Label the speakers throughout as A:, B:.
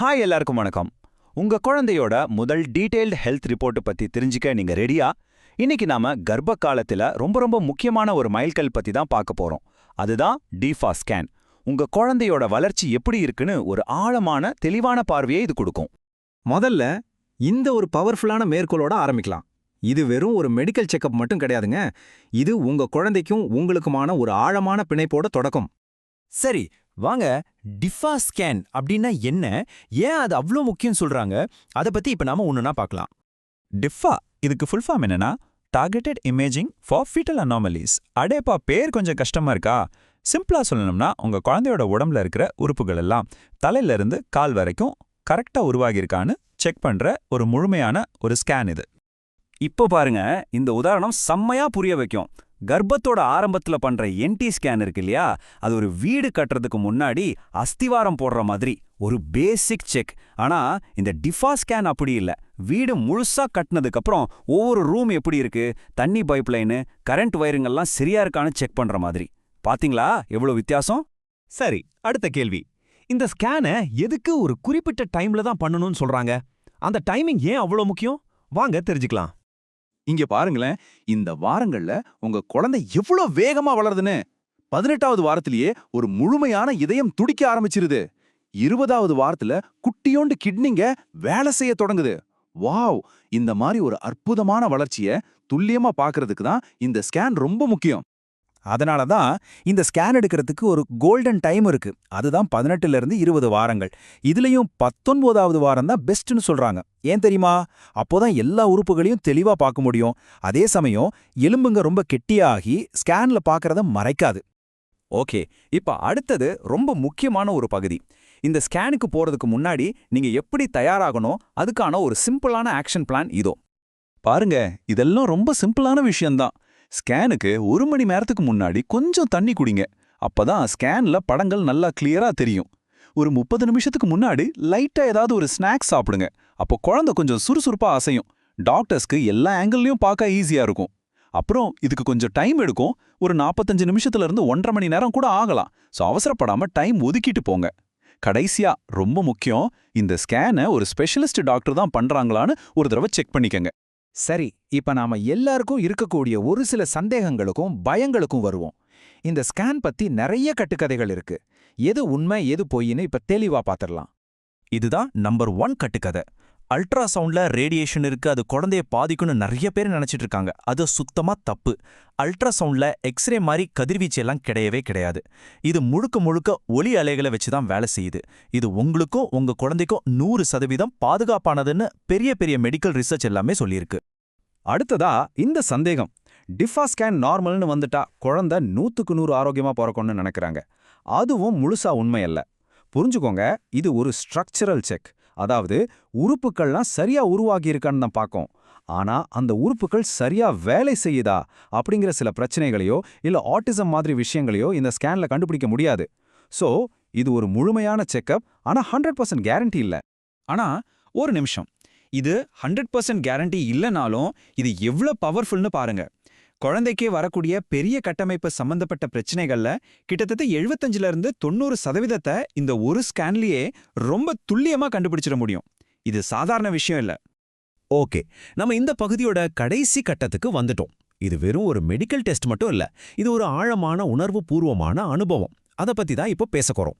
A: Hi எல்லாருக்கும் வணக்கம். உங்க குழந்தையோட முதல் டீடைல்டு ஹெல்த் ரிப்போர்ட் பத்தி தெரிஞ்சுக்க நீங்க ரெடியா இன்னைக்கு நாம கர்ப்ப காலத்துல ரொம்ப ரொம்ப முக்கியமான ஒரு மைல்கல் பத்தி தான் பார்க்க போறோம். அதுதான் டிஃபா ஸ்கேன் உங்க குழந்தையோட வளர்ச்சி எப்படி இருக்குன்னு ஒரு ஆழமான தெளிவான பார்வையை இது கொடுக்கும்.
B: முதல்ல இந்த ஒரு பவர்ஃபுல்லான மேற்கோளோட ஆரம்பிக்கலாம். இது வெறும் ஒரு மெடிக்கல் செக்கப் மட்டும் கிடையாதுங்க. இது உங்க குழந்தைக்கும் உங்களுக்குமான ஒரு ஆழமான பிணைப்போட தொடக்கம்.
C: சரி வாங்க. டிஃபா ஸ்கேன் அப்படின்னா என்ன? ஏன் அது அவ்வளோ முக்கியம் சொல்றாங்க? அதை பத்தி இப்ப நாம ஒண்ணுனா பார்க்கலாம்
A: டிஃபா இதுக்கு ஃபுல் ஃபார்ம் என்னன்னா targeted imaging for fetal anomalies அடேப்பா பேர் கொஞ்சம் கஷ்டமா இருக்கா? சிம்பிளா சொல்லணும்னா உங்க குழந்தையோட உடம்புல இருக்கிற உறுப்புகள் எல்லாம் தலையிலிருந்து கால் வரைக்கும் கரெக்டா உருவாகியிருக்கான்னு செக் பண்ற ஒரு முழுமையான ஒரு ஸ்கேன் இது.
D: இப்போ பாருங்க இந்த உதாரணம் செம்மையா புரிய வைக்கும். கர்ப்பத்தோட ஆரம்பத்துல பண்ற என்டி ஸ்கேன் இருக்கு இல்லையா? அது ஒரு வீடு கட்டுறதுக்கு முன்னாடி அஸ்திவாரம் போடுற மாதிரி ஒரு பேசிக் செக் ஆனா இந்த டிஃபா ஸ்கேன் அப்படி இல்ல. வீடு முழுசா கட்டினதுக்கு அப்புறம் ஒவ்வொரு ரூம் எப்படி இருக்கு? தண்ணி பைப் லைனு கரண்ட் வயருங்கள்லாம் சரியா இருக்கான்னு செக் பண்ற மாதிரி. பாத்தீங்களா? எவ்வளவு வித்தியாசம்?
C: சரி அடுத்த கேள்வி. இந்த ஸ்கேனை எதுக்கு ஒரு குறிப்பிட்ட டைம்ல தான் பண்ணணும்னு சொல்றாங்க? அந்த டைமிங் ஏன் அவ்வளோ முக்கியம்? வாங்க தெரிஞ்சுக்கலாம்.
E: இங்க பாருங்களேன் இந்த வாரங்கள்ல உங்க குழந்தை எவ்வளவு வேகமா வளருதுன்னு. பதினெட்டாவது வாரத்திலேயே ஒரு முழுமையான இதயம் துடிக்க ஆரம்பிச்சிருது. இருபதாவது வாரத்துல குட்டியோண்டு கிட்னிங்க வேலை செய்ய தொடங்குது. வாவ்! இந்த மாதிரி ஒரு அற்புதமான வளர்ச்சிய துல்லியமா பாக்குறதுக்கு தான் இந்த ஸ்கேன் ரொம்ப முக்கியம்.
A: அதனால தான் இந்த ஸ்கேன் எடுக்கிறதுக்கு ஒரு கோல்டன் டைம் இருக்கு. அதுதான் பதினெட்டுல இருந்து இருபது வாரங்கள். இதுலயும் பத்தொன்பதாவது வாரம் தான் பெஸ்ட்னு சொல்றாங்க. ஏன் தெரியுமா? அப்போதான் எல்லா உறுப்புகளையும் தெளிவா பார்க்க முடியும். அதே சமயம் எலும்புங்க ரொம்ப கெட்டியாகி ஸ்கேன்ல பார்க்கறத மறைக்காது.
D: ஓகே இப்ப அடுத்தது ரொம்ப முக்கியமான ஒரு பகுதி. இந்த ஸ்கேனுக்கு போறதுக்கு முன்னாடி நீங்க எப்படி தயாராகணும்? அதுக்கான ஒரு சிம்பிளான ஆக்ஷன் பிளான் இதோ.
E: பாருங்க இதெல்லாம் ரொம்ப சிம்பிளான விஷயம்தான். ஸ்கேனுக்கு ஒரு மணி நேரத்துக்கு முன்னாடி கொஞ்சம் தண்ணி குடிங்க. அப்பதான் ஸ்கேன்ல படங்கள் நல்லா கிளியரா தெரியும். ஒரு முப்பது நிமிஷத்துக்கு முன்னாடி லைட்டா ஏதாவது ஒரு ஸ்நாக்ஸ் சாப்பிடுங்க. அப்போ குழந்தை கொஞ்சம் சுறுசுறுப்பா அசையும். டாக்டர்ஸ்க்கு எல்லா ஆங்கிள்லயும் பார்க்க ஈஸியா இருக்கும். அப்புறம் இதுக்கு கொஞ்சம் டைம் எடுக்கும். ஒரு நாற்பத்தஞ்சு நிமிஷத்துல இருந்து ஒன்றரை மணி நேரம் கூட ஆகலாம். ஸோ அவசரப்படாம டைம் ஒதுக்கிட்டு போங்க. கடைசியா ரொம்ப முக்கியம் இந்த ஸ்கேனை ஒரு ஸ்பெஷலிஸ்ட் டாக்டர் தான் பண்றாங்களான்னு ஒரு தடவை செக் பண்ணிக்கங்க.
B: சரி இப்ப நாம எல்லாருக்கும் இருக்கக்கூடிய ஒரு சில சந்தேகங்களுக்கும் பயங்களுக்கும் வருவோம். இந்த ஸ்கேன் பத்தி நிறைய கட்டுக்கதைகள் இருக்கு. எது உண்மை எது பொய்ன்னு இப்ப தெளிவா பாத்திரலாம்.
C: இதுதான் நம்பர் ஒன் கட்டுக்கதை. அல்ட்ராசவுண்ட்ல ரேடியேஷன் இருக்கு அது குழந்தைய பாதிக்கும்னு நிறைய பேர் நினைச்சிட்டு இருக்காங்க. அது சுத்தமா தப்பு. அல்ட்ராசவுண்ட்ல எக்ஸ்ரே மாதிரி கதிர்வீச்சு எல்லாம் கிடையவே கிடையாது. இது முழுக்க முழுக்க ஒளி அலைகளை வச்சு தான் வேலை செய்யுது. இது உங்களுக்கும் உங்க குழந்தைக்கும் நூறு சதவீதம் பாதுகாப்பானதுன்னு பெரிய பெரிய மெடிக்கல் ரிசர்ச் எல்லாமே சொல்லியிருக்கு.
D: அடுத்ததா இந்த சந்தேகம். டிஃபா ஸ்கேன் நார்மல்னு வந்துட்டா குழந்தை நூத்துக்கு நூறு ஆரோக்கியமா பிறக்கும்னு நினைக்கிறாங்க. அதுவும் முழுசா உண்மையல்ல புரிஞ்சுக்கோங்க இது ஒரு ஸ்ட்ரக்சரல் செக். அதாவது உறுப்புக்கள்லாம் சரியா உருவாகி இருக்கான்னு தான் பார்க்கும். ஆனா அந்த உறுப்புகள் சரியா வேலை செய்யுதா அப்படிங்கிற சில பிரச்சனைகளையோ இல்ல ஆட்டிசம் மாதிரி விஷயங்களையோ இந்த ஸ்கேன்ல கண்டுபிடிக்க முடியாது. சோ இது ஒரு முழுமையான செக்கப் ஆனா ஹண்ட்ரட் பர்சன்ட் கேரண்டி இல்ல. ஆனா ஒரு நிமிஷம். இது ஹண்ட்ரட் பர்சன்ட் கேரண்டி இல்லைனாலும் இது எவ்வளவு பவர்ஃபுல்னு பாருங்க. குழந்தைக்கே வரக்கூடிய பெரிய கட்டமைப்பு சம்பந்தப்பட்ட பிரச்சனைகள்ல கிட்டத்தட்ட எழுபத்தஞ்சுல இருந்து தொண்ணூறு சதவீதத்தை இந்த ஒரு ஸ்கேன்லயே ரொம்ப துல்லியமா கண்டுபிடிச்சிட முடியும். இது சாதாரண விஷயம் இல்ல.
C: ஓகே நம்ம இந்த பகுதியோட கடைசி கட்டத்துக்கு வந்துட்டோம். இது வெறும் ஒரு மெடிக்கல் டெஸ்ட் மட்டும் இல்ல இது ஒரு ஆழமான உணர்வு பூர்வமான அனுபவம். அதை பத்தி தான் இப்போ பேசக்கோறோம்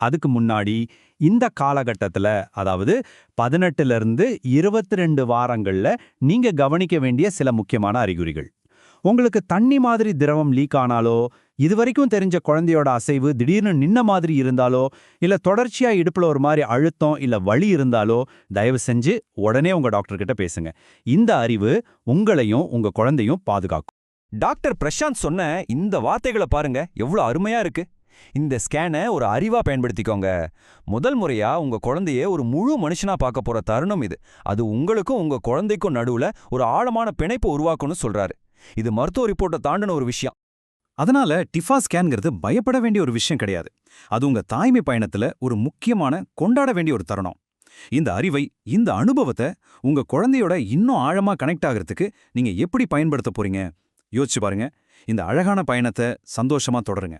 D: அதுக்கு முன்னாடி இந்த காலகட்டத்துல அதாவது பதினெட்டுல இருந்து இருபத்தி ரெண்டு வாரங்கள்ல நீங்க கவனிக்க வேண்டிய சில முக்கியமான அறிகுறிகள். உங்களுக்கு தண்ணி மாதிரி திரவம் லீக் ஆனாலோ இதுவரைக்கும் தெரிஞ்ச குழந்தையோட அசைவு திடீர்னு நின்ன மாதிரி இருந்தாலோ இல்ல தொடர்ச்சியா இடுப்புல ஒரு மாதிரி அழுத்தம் இல்ல வலி இருந்தாலோ தயவு செஞ்சு உடனே உங்க டாக்டர் கிட்ட பேசுங்க. இந்த அறிவு உங்களையும் உங்க குழந்தையும் பாதுகாக்கும். டாக்டர் பிரசாந்த் சொன்ன இந்த வார்த்தைகளை பாருங்க எவ்வளோ அருமையா இருக்கு. இந்த ஸ்கேனை ஒரு அறிவா பயன்படுத்திக்கோங்க. முதல் முறையா உங்க குழந்தைய ஒரு முழு மனுஷனா பார்க்க போற தருணம் இது. அது உங்களுக்கும் உங்க குழந்தைக்கும் நடுவுல ஒரு ஆழமான பிணைப்பு உருவாக்கணும்னு சொல்றாரு. இது மருத்துவ ரிப்போர்ட்டை தாண்டின ஒரு விஷயம். அதனால டிஃபா ஸ்கேன்ங்கிறது பயப்பட வேண்டிய ஒரு விஷயம் கிடையாது. அது உங்க தாய்மை பயணத்துல ஒரு முக்கியமான கொண்டாட வேண்டிய ஒரு தருணம். இந்த அறிவை இந்த அனுபவத்தை உங்க குழந்தையோட இன்னும் ஆழமா கனெக்ட் ஆகிறதுக்கு நீங்க எப்படி பயன்படுத்த போறீங்க? யோசிச்சு பாருங்க. இந்த அழகான பயணத்தை சந்தோஷமா தொடருங்க.